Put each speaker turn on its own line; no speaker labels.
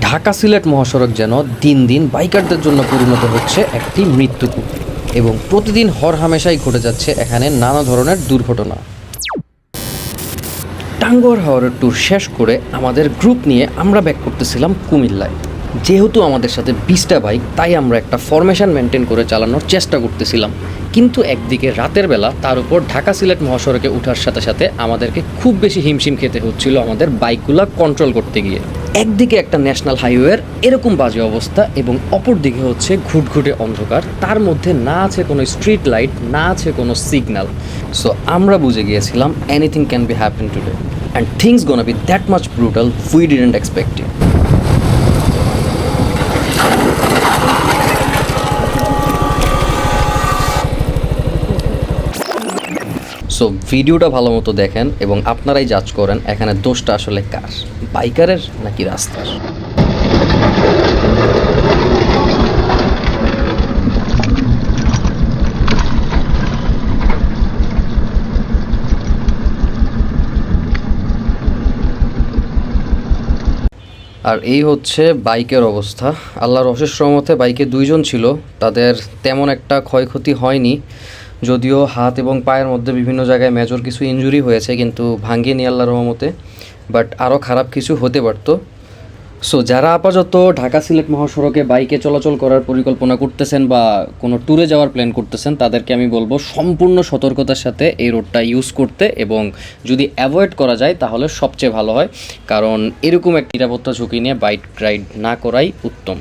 ঢাকা সিলেট মহাসড়ক যেন দিন দিন বাইকারদের জন্য পরিণত হচ্ছে একটি মৃত্যুকূপ এবং প্রতিদিন হর হামেশাই ঘটে যাচ্ছে এখানে নানা ধরনের দুর্ঘটনা। টাঙ্গর হাওয়ারের ট্যুর শেষ করে আমাদের গ্রুপ নিয়ে আমরা ব্যাক করতেছিলাম কুমিল্লায়। যেহেতু আমাদের সাথে বিশটা বাইক, তাই আমরা একটা ফরমেশন মেনটেন করে চালানোর চেষ্টা করতেছিলাম। কিন্তু একদিকে রাতের বেলা তার উপর ঢাকা সিলেট মহাসড়কে ওঠার সাথে সাথে আমাদেরকে খুব বেশি হিমশিম খেতে হচ্ছিল আমাদের বাইকগুলো কন্ট্রোল করতে গিয়ে। একদিকে একটা ন্যাশনাল হাইওয়ের এরকম বাজে অবস্থা এবং অপর দিকে হচ্ছে ঘুটঘুটে অন্ধকার। তার মধ্যে না আছে কোনো স্ট্রিট লাইট না আছে কোনো সিগন্যাল সো আমরা বুঝে গিয়েছিলাম anything can be happen today and things gonna be that much brutal we didn't expect it so ভিডিওটা ভালো মতো দেখেন এবং আপনারাই জাজ করেন এখানে দোষটা আসলে কার? বাইকারের নাকি রাস্তার? আর এই হচ্ছে বাইকের অবস্থা। আল্লাহর অশেষ রহমতে বাইকে দুইজন ছিল, তাদের তেমন একটা ক্ষয়ক্ষতি হয়নি। যদিও হাত এবং পায়ের মধ্যে বিভিন্ন জায়গায় মেজর কিছু ইনজুরি হয়েছে, কিন্তু ভাঙ্গিনি আল্লাহ রহমতে। বাট আরও খারাপ কিছু হতে পারতো। সো যারা আপাতত ঢাকা সিলেট মহাসড়কে বাইকে চলাচল করার পরিকল্পনা করতেছেন বা কোনো ট্যুরে যাওয়ার প্ল্যান করতেছেন, তাদেরকে আমি বলব সম্পূর্ণ সতর্কতার সাথে এই রোডটা ইউজ করতে এবং যদি অ্যাভয়েড করা যায়, তাহলে সবচেয়ে ভালো হয়। কারণ এরকম একটা নিরাপত্তা ঝুঁকি নিয়ে বাইক রাইড না করাই উত্তম।